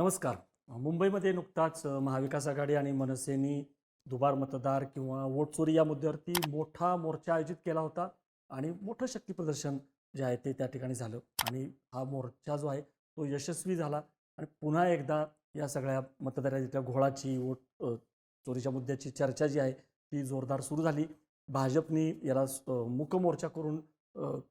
नमस्कार. मुंबईमध्ये नुकताच महाविकास आघाडी आणि मनसेनी दुबार मतदार किंवा वोट चोरी या मुद्द्यावरती मोठा मोर्चा आयोजित केला होता आणि मोठं शक्ती प्रदर्शन जे आहे ते त्या ठिकाणी झालं आणि हा मोर्चा जो आहे तो यशस्वी झाला आणि पुन्हा एकदा या सगळ्या मतदाराच्या घोळाची वोट चोरीच्या मुद्द्याची चर्चा जी आहे ती जोरदार सुरू झाली. भाजपनी याला स- मोर्चा करून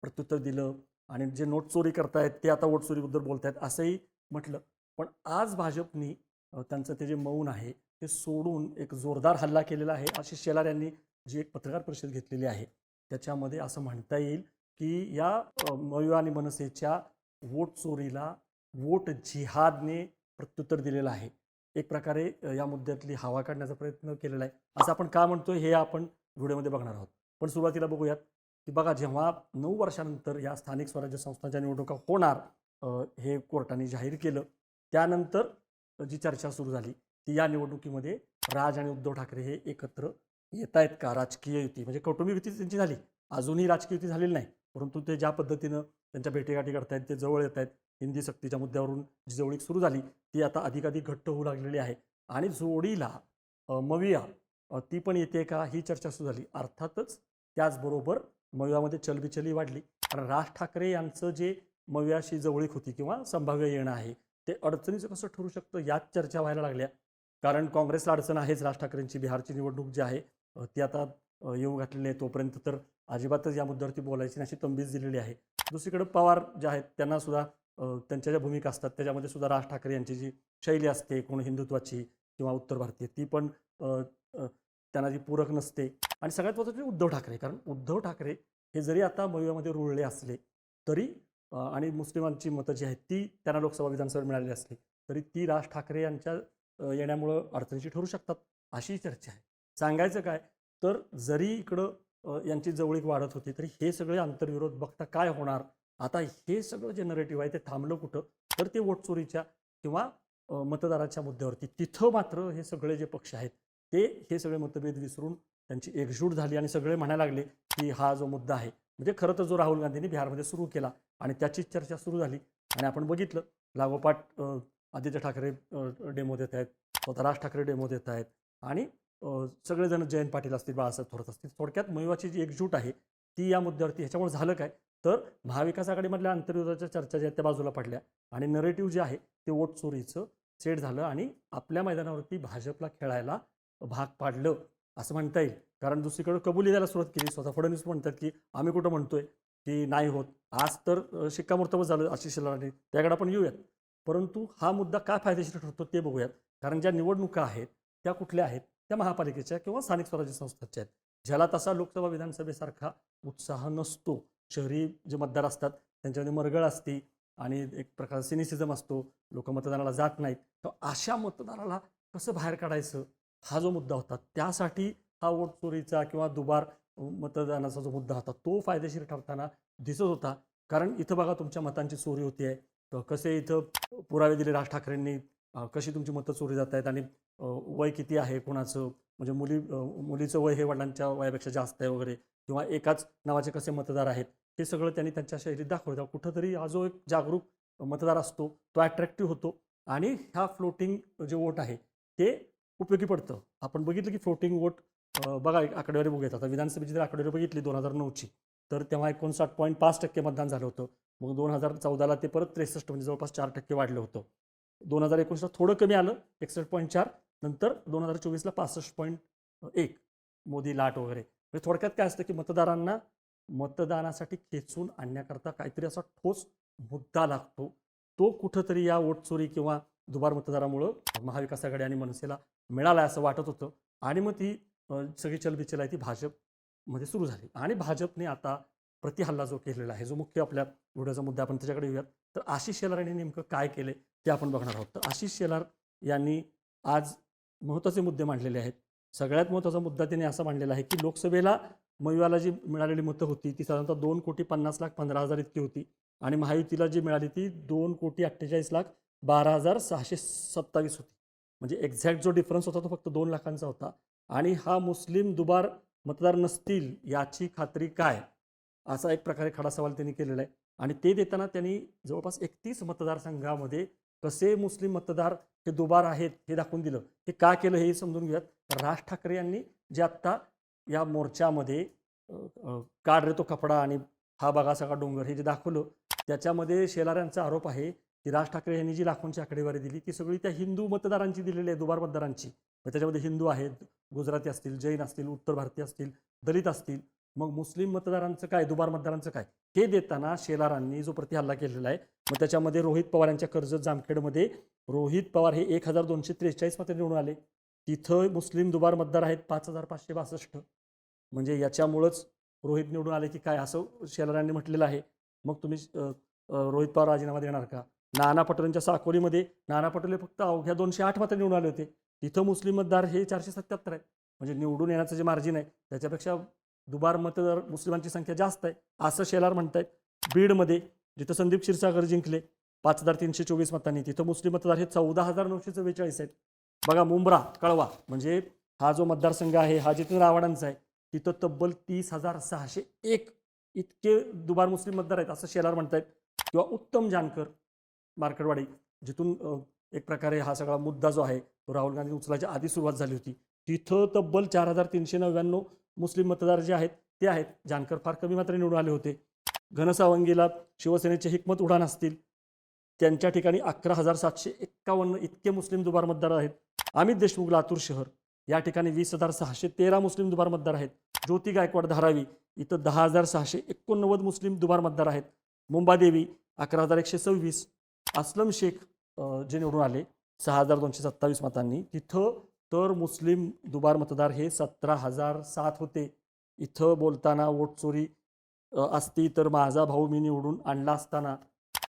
प्रत्युत्तर दिलं आणि जे नोट चोरी करतायत ते आता वोट चोरीबद्दल बोलतायत असंही म्हटलं. पण आज भाजपनी त्यांचं ते जे मौन आहे ते सोडून एक जोरदार हल्ला केलेला आहे. आशिष शेलार यांनी जी एक पत्रकार परिषद घेतलेली आहे त्याच्यामध्ये असं म्हणता येईल की या मयूर मयू आणि मनसेच्या वोट चोरीला वोट जिहादने प्रत्युत्तर दिलेलं आहे. एक प्रकारे या मुद्द्यातली हवा काढण्याचा प्रयत्न केलेला आहे. असं आपण का म्हणतोय हे आपण व्हिडिओमध्ये बघणार आहोत. पण सुरुवातीला बघूयात की बघा जेव्हा नऊ वर्षानंतर या स्थानिक स्वराज्य संस्थांच्या निवडणुका होणार हे कोर्टाने जाहीर केलं त्यानंतर जी चर्चा सुरू झाली ती या निवडणुकीमध्ये राज आणि उद्धव ठाकरे हे एकत्र येत आहेत का? राजकीय युती म्हणजे कौटुंबिक युती त्यांची झाली. अजूनही राजकीय युती झालेली नाही. परंतु ते ज्या पद्धतीनं त्यांच्या भेटीगाठी करतायत ते जवळ येत आहेत. हिंदी सक्तीच्या मुद्द्यावरून जी जवळीक सुरू झाली ती आता अधिकाधिक घट्ट होऊ लागलेली आहे. आणि जोडीला मविया ती पण येते का? ही चर्चा सुरू झाली. अर्थातच त्याचबरोबर मवियामध्ये चलबिचली वाढली. कारण राज ठाकरे यांचं जे मवियाशी जवळीक होती किंवा संभाव्य येणं आहे ते अडचणीचं कसं ठरू शकतं याच चर्चा व्हायला लागल्या. कारण काँग्रेसला अडचण आहेच राज ठाकरेंची बिहारची निवडणूक जी आहे ती आता येऊ घातलेली आहे तोपर्यंत तर अजिबातच या मुद्द्यावरती बोलायची अशी तंबीज दिलेली आहे. दुसरीकडे पवार जे आहेत त्यांना सुद्धा त्यांच्या ज्या भूमिका असतात त्याच्यामध्ये सुद्धा राज ठाकरे यांची जी शैली असते कोण हिंदुत्वाची किंवा उत्तर भारतीय ती पण त्यांना जी पूरक नसते. आणि सगळ्यात महत्त्वाचं म्हणजे उद्धव ठाकरे कारण उद्धव ठाकरे हे जरी आता मयुरामध्ये रुळले असले तरी आणि मुस्लिमांची मतं जी आहेत ती त्यांना लोकसभा विधानसभा मिळालेली असली तरी ती राज ठाकरे यांच्या येण्यामुळं अडचणीची ठरू शकतात अशी चर्चा आहे. सांगायचं काय तर जरी इकडं यांची जवळीक वाढत होती तरी हे सगळे आंतरविरोध बघता काय होणार? आता हे सगळं जे नरेटिव्ह आहे ते थांबलं कुठं? तर ते वोट चोरीच्या किंवा मतदाराच्या मुद्द्यावरती. तिथं मात्र हे सगळे जे पक्ष आहेत ते हे सगळे मतभेद विसरून त्यांची एकजूट झाली आणि सगळे म्हणायला लागले की हा जो मुद्दा आहे म्हणजे खरं तर जो राहुल गांधींनी बिहारमध्ये सुरू केला आणि त्याचीच चर्चा सुरू झाली. आणि आपण बघितलं लागोपाठ आदित्य ठाकरे डेमो देत आहेत. स्वतः राज ठाकरे डेमो देत आहेत. आणि सगळेजण जयंत पाटील असतील बाळासाहेब थोरात असतील थोडक्यात मयुवाची जी एकजूट आहे ती या मुद्द्यावरती ह्याच्यामुळे झालं काय? तर महाविकास आघाडीमधल्या आंतरविरोधाच्या चर्चा ज्या आहेत त्या बाजूला पडल्या. आणि नरेटिव्ह जे आहे ते वोट चोरीचं सेट झालं आणि आपल्या मैदानावरती भाजपला खेळायला भाग पाडलं असं म्हणता येईल. कारण दुसरीकडे कबुली द्यायला सुरुवात केली. स्वतः फडणवीस म्हणतात की आम्ही कुठं म्हणतोय? की नाही होत. आज तर शिक्कामोर्तबच झालं आशिष शेलारांनी. त्याकडे आपण येऊयात. परंतु हा मुद्दा काय फायदेशीर ठरतो ते बघूयात. कारण ज्या निवडणुका आहेत त्या कुठल्या आहेत? त्या महापालिकेच्या किंवा स्थानिक स्वराज्य संस्थांच्या आहेत. ज्याला तसा लोकसभा विधानसभेसारखा उत्साह नसतो. शहरी जे मतदार असतात त्यांच्यामध्ये मरगळ असते आणि एक प्रकार सिनिसिझम असतो. लोक मतदानाला जात नाहीत. तर अशा मतदाराला कसं बाहेर काढायचं? हा जो मुद्दा होता. त्यासाठी हा वोट चोरीचा किंवा दुबार मतदानाचा जो मुद्दा होता तो फायदेशीर ठरताना दिसत होता. कारण इथं बघा तुमच्या मतांची चोरी होती आहे तर कसे इथं पुरावे दिले राज ठाकरेंनी? कशी तुमची मतं चोरी जात आहेत? आणि वय किती आहे कोणाचं? म्हणजे मुली मुलीचं वय हे वडिलांच्या वयापेक्षा जास्त आहे वगैरे किंवा एकाच नावाचे कसे मतदार आहेत? हे सगळं त्यांनी त्यांच्या शैलीत दाखवलं. कुठंतरी हा जो एक जागरूक मतदार असतो तो ॲट्रॅक्टिव्ह होतो. आणि ह्या फ्लोटिंग जे वोट आहे ते उपयोगी पडतं. आपण बघितलं की फ्लोटिंग वोट बघा एक आकडेवारी बघूयात. आता विधानसभेची जर आकडेवारी बघितली दोन हजार नऊची तर तेव्हा एकोणसाठ पॉईंट पाच टक्के मतदान झालं होतं. मग दोन हजार चौदाला ते परत त्रेसष्ट म्हणजे जवळपास चार टक्के वाढलं होतं. दोन हजार एकोणीसला थोडं कमी आलं एकसष्ट पॉईंट चार नंतर दोन हजार चोवीसला पासष्ट पॉईंट एक मोदी लाट वगैरे. म्हणजे थोडक्यात काय असतं की मतदारांना मतदानासाठी खेचून आणण्याकरता काहीतरी असा ठोस मुद्दा लागतो. तो कुठंतरी या वोटचोरी किंवा दुबार मतदारामुळं महाविकास आघाडी आणि मनसेला मिळाला असं वाटत होतं. आणि मग ती सगळी चलबिचल आहे ती भाजपमध्ये सुरू झाली. आणि भाजपने आता प्रतिहल्ला जो केलेला आहे जो मुख्य आपल्या व्हिडिओचा मुद्दा आपण त्याच्याकडे येऊयात. तर आशिष शेलार यांनी नेमकं काय केले ते आपण बघणार आहोत. तर आशिष शेलार यांनी आज महत्त्वाचे मुद्दे मांडलेले आहेत. सगळ्यात महत्त्वाचा मुद्दा त्यांनी असा मांडलेला आहे की लोकसभेला मयुवाला जी मिळालेली मतं होती ती साधारणतः दोन कोटी पन्नास लाख पंधरा हजार इतकी होती. आणि महायुतीला जी मिळाली ती दोन कोटी अठ्ठेचाळीस लाख बारा हजार सहाशे सत्तावीस होती. म्हणजे एक्झॅक्ट जो डिफरन्स होता तो फक्त दोन लाखांचा होता. आणि हा मुस्लिम दुबार मतदार नसतील याची खात्री काय? असा एक प्रकारे खडा सवाल त्यांनी केलेला आहे. आणि ते देताना त्यांनी जवळपास एकतीस मतदारसंघामध्ये कसे मुस्लिम मतदार हे दुबार आहेत हे दाखवून दिलं. हे का केलं हे समजून घेऊयात. राज ठाकरे यांनी जे आत्ता या मोर्चामध्ये काढले काढ रे तो कपडा आणि हा बघा सगळा डोंगर हे जे दाखवलं त्याच्यामध्ये शेलाऱ्यांचा आरोप आहे की राज ठाकरे यांनी जी लाखोंची आकडेवारी दिली ती सगळी त्या हिंदू मतदारांची दिलेली आहे दुबार मतदारांची. मग त्याच्यामध्ये हिंदू आहेत गुजराती असतील जैन असतील उत्तर भारतीय असतील दलित असतील मग मुस्लिम मतदारांचं काय दुबार मतदारांचं काय? हे देताना शेलारांनी जो प्रतिहल्ला केलेला आहे मग त्याच्यामध्ये रोहित पवार यांच्या कर्ज जामखेडमध्ये रोहित पवार हे एक हजार दोनशे त्रेचाळीस मते निवडून आले. तिथं मुस्लिम दुबार मतदार आहेत पाच हजार पाचशे बासष्ट. म्हणजे याच्यामुळंच रोहित निवडून आले की काय असं शेलारांनी म्हटलेलं आहे. मग तुम्ही रोहित पवार राजीनामा देणार का? नाना पटोलेंच्या साकोलीमध्ये नाना पटोले फक्त अवघ्या दोनशे आठ मात्र निवडून आले होते. तिथं मुस्लिम मतदार हे चारशे सत्याहत्तर आहे म्हणजे निवडून येण्याचं जे मार्जिन आहे त्याच्यापेक्षा दुबार मतदार मुस्लिमांची संख्या जास्त आहे असं शेलार म्हणतायत. बीडमध्ये जिथं संदीप क्षीरसागर जिंकले पाच हजार तीनशे चोवीस मतांनी तिथं मुस्लिम मतदार हे चौदा हजार नऊशे चव्वेचाळीस आहेत. बघा मुंब्रा कळवा म्हणजे हा जो मतदारसंघ आहे हा जिथून रावणांचा आहे तिथं तब्बल तीस हजार सहाशे एक इतके दुबार मुस्लिम मतदार आहेत असं शेलार म्हणतायत. किंवा उत्तम जानकर मार्केटवाडी जिथून एक प्रकारे हा सगळा मुद्दा जो आहे तो राहुल गांधी उचलायच्या आधी सुरुवात झाली होती. तिथं तब्बल चार हजार तीनशे नव्याण्णव मुस्लिम मतदार जे आहेत ते आहेत. जानकर फार कमी मात्र निवडून आले होते. घनसावंगीला शिवसेनेचे हिकमत उडाण असतील त्यांच्या ठिकाणी अकरा हजार सातशे एक्कावन्न इतके मुस्लिम दुबार मतदार आहेत. अमित देशमुख लातूर शहर. या ठिकाणी वीस हजार सहाशे तेरा मुस्लिम दुबार मतदार आहेत. ज्योती गायकवाड धारावी इथं दहा हजार सहाशे एकोणनव्वद मुस्लिम दुबार मतदार आहेत. मुंबादेवी अकरा हजार एकशे सव्वीस. अस्लम शेख जे निवडून आले सहा हजार दोनशे सत्तावीस मतांनी. तिथं तर मुस्लिम दुबार मतदार हे सतरा हजार सात होते. इथं बोलताना वोट चोरी असती तर माझा भाऊ मी निवडून आणला असताना.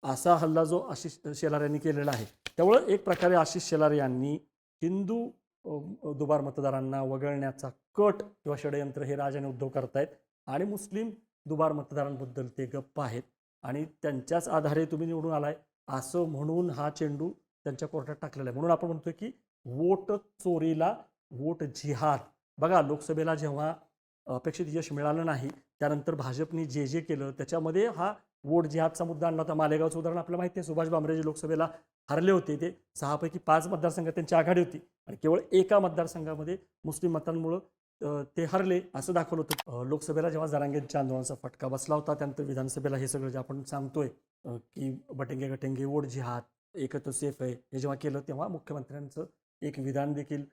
असा हल्ला जो आशिष शेलार यांनी केलेला आहे. त्यामुळं एक प्रकारे आशिष शेलार यांनी हिंदू दुबार मतदारांना वगळण्याचा कट किंवा षडयंत्र हे राजाने उद्धव करतायत आणि मुस्लिम दुबार मतदारांबद्दल ते गप्प आहेत. आणि त्यांच्याच आधारे तुम्ही निवडून आलाय. असं म्हणून हा चेंडू त्यांच्या कोर्टात टाकलेला आहे. म्हणून आपण म्हणतोय की वोट चोरीला वोट जिहाद. बघा लोकसभेला जेव्हा अपेक्षित यश मिळालं नाही त्यानंतर भाजपने जे जे केलं त्याच्यामध्ये हा वोट जिहादचा मुद्दा आणला होता. मालेगावचं उदाहरण आपल्याला माहिती आहे. सुभाष भामरे जे लोकसभेला हरले होते ते सहापैकी पाच मतदारसंघात त्यांची आघाडी होती. आणि केवळ एका मतदारसंघामध्ये मुस्लिम मतांमुळं ते हरले असं दाखवलं होतं. लोकसभेला जेव्हा जरांगेंच्या आंदोलनाचा फटका बसला होता त्यानंतर विधानसभेला हे सगळं जे आपण सांगतोय की बटेंगे गटेंगे वोट जिहाद एकत्र सेफ आहे हे जेव्हा केलं तेव्हा मुख्यमंत्र्यांचं एक विधान देखील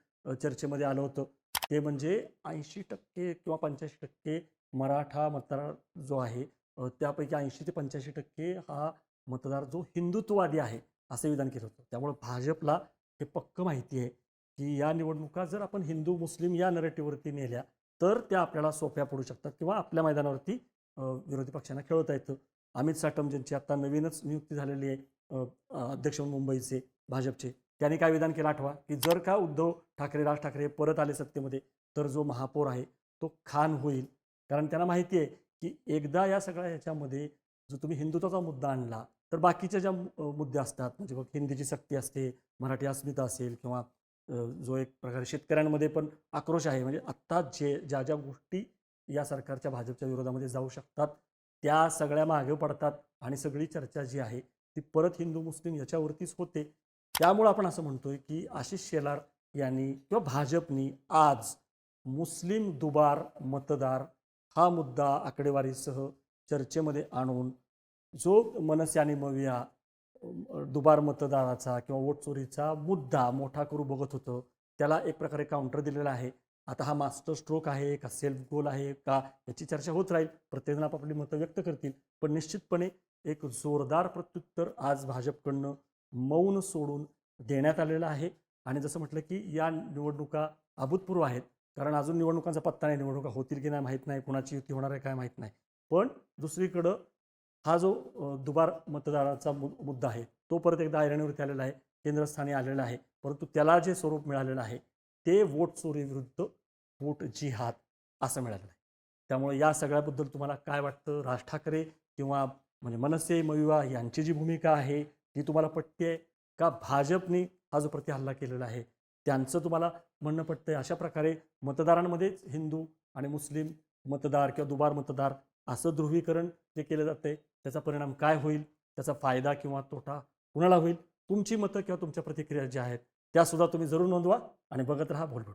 चर्चेमध्ये आलं होतं. ते म्हणजे ऐंशी टक्के किंवा पंच्याऐंशी टक्के मराठा मतदार जो आहे त्यापैकी ऐंशी ते पंच्याऐंशी टक्के हा मतदार जो हिंदुत्ववादी आहे असं विधान केलं होतं. त्यामुळे भाजपला हे पक्क माहिती आहे. की या निवडणुका जर आपण हिंदू मुस्लिम या नरेटिव्हवरती नेल्या तर त्या आपल्याला सोप्या पडू शकतात किंवा आपल्या मैदानावरती विरोधी पक्षांना खेळवता येतं. अमित साटम ज्यांची आता नवीनच नियुक्ती झालेली आहे अध्यक्ष मुंबईचे भाजपचे त्यांनी काय विधान केलं आठवा? की जर का उद्धव ठाकरे राज ठाकरे परत आले सत्तेमध्ये तर जो महापौर आहे तो खान होईल. कारण त्यांना माहिती आहे की एकदा या सगळ्या ह्याच्यामध्ये जो तुम्ही हिंदुत्वाचा मुद्दा आणला तर बाकीच्या ज्या मुद्दे असतात म्हणजे मग हिंदीची सक्ती असते मराठी अस्मिता असेल किंवा जो एक प्रकारे शेतकऱ्यांमध्ये पण आक्रोश आहे. म्हणजे आत्ता जे ज्या ज्या गोष्टी या सरकारच्या भाजपच्या विरोधामध्ये जाऊ शकतात त्या सगळ्या मागे पडतात आणि सगळी चर्चा जी आहे ती परत हिंदू मुस्लिम याच्यावरतीच होते. त्यामुळं आपण असं म्हणतोय की आशिष शेलार यांनी किंवा भाजपनी आज मुस्लिम दुबार मतदार हा मुद्दा आकडेवारीसह चर्चेमध्ये आणून जो मनस आणि मविया दुबार मतदाराचा किंवा वोट चोरीचा मुद्दा मोठा करू बघत होतं. त्याला एक प्रकारे काउंटर दिलेला आहे. आता हा मास्टर स्ट्रोक आहे का सेल्फ गोल आहे का याची चर्चा होत राहील. प्रत्येकजण आपापली मतं व्यक्त करतील. पण निश्चितपणे एक जोरदार प्रत्युत्तर आज भाजपकडनं मौन सोडून देण्यात आलेलं आहे. आणि जसं म्हटलं की या निवडणुका अभूतपूर्व आहेत. कारण अजून निवडणुकांचा पत्ता नाही. निवडणुका होतील की नाही माहीत नाही. कुणाची युती होणार आहे काय माहीत नाही. पण दुसरीकडं हा जो दुबार मतदाराचा मु मुद्दा आहे तो परत एकदा ऐरणीवरती आलेला आहे केंद्रस्थानी आलेला आहे परंतु त्याला जे स्वरूप मिळालेलं आहे ते वोट चोरीविरुद्ध वोट जिहाद असं मिळालेलं आहे. त्यामुळे या सगळ्याबद्दल तुम्हाला काय वाटतं? राज ठाकरे किंवा म्हणजे मनसे मयुवा यांची जी भूमिका आहे ती तुम्हाला पटते आहे का? भाजपने हा जो प्रतिहल्ला केलेला आहे त्यांचं तुम्हाला म्हणणं पटतं अशा प्रकारे मतदारांमध्येच हिंदू आणि मुस्लिम मतदार किंवा दुबार मतदार असं ध्रुवीकरण जे केलं जातं आहे त्याचा परिणाम काय होईल? त्याचा फायदा किंवा तोटा कुणाला होईल? तुमची मतं किंवा तुमच्या प्रतिक्रिया ज्या आहेत त्यासुद्धा तुम्ही जरूर नोंदवा आणि बघत राहा बोलबड